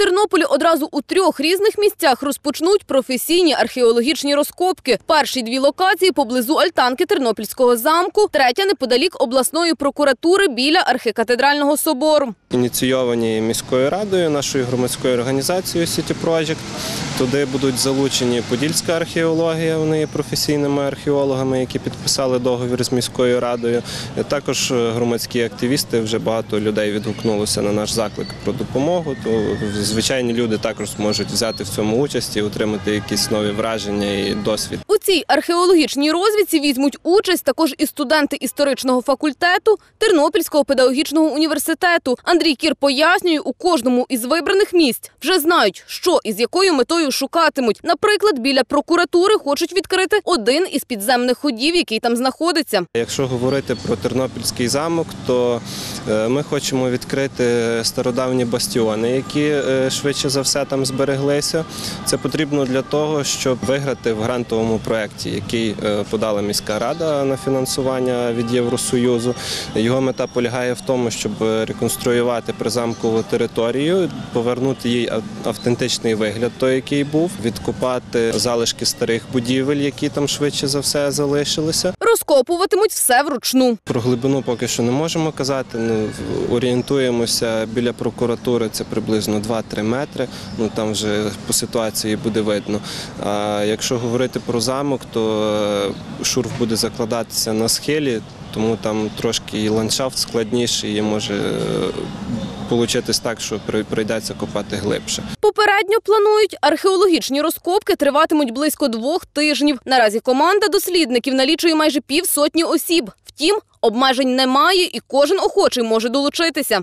Тернополі одразу у трьох різних місцях розпочнуть професійні археологічні розкопки. Перші дві локації поблизу альтанки Тернопільського замку, третя неподалік обласної прокуратури біля архікатедрального собору. ініційовані міською радою, нашою громадською організацією City Project. Туди будуть залучені подільська археологія, вони є професійними археологами, які підписали договір з міською радою. Також е, громадські активісти, вже багато людей відгукнулося на наш заклик про допомогу. То звичайні люди також зможуть взяти в цьому участь і отримати якісь нові враження і досвід. У цій археологічній розвідці візьмуть участь також і студенти історичного факультету Тернопільського педагогічного університету. Андрій Кір пояснює, у кожному із вибраних місць вже знають, що і з якою метою шукатимуть. Наприклад, біля прокуратури хочуть відкрити один із підземних ходів, який там знаходиться. Якщо говорити про Тернопільський замок, то е, ми хочемо відкрити стародавні бастіони, які е, швидше за все там збереглися. Це потрібно для того, щоб виграти в грантовому проєкті, який е, подала міська рада на фінансування від Євросоюзу. Його мета полягає в тому, щоб реконструювати призамкову територію, повернути їй автентичний вигляд, той, який був, відкопати залишки старих будівель, які там швидше за все залишилися. Розкопуватимуть все вручну. Про глибину поки що не можемо казати. Ну, орієнтуємося біля прокуратури, це приблизно 2-3 метри. Ну там вже по ситуації буде видно. А якщо говорити про замок, то е, шурф буде закладатися на схилі, тому там трошки і ландшафт складніший, і може е, получитись так, що прийдеться копати глибше. Попередньо планують археологічні розкопки триватимуть близько двох тижнів. Наразі команда дослідників налічує майже півсотні осіб. Втім, обмежень немає, і кожен охочий може долучитися.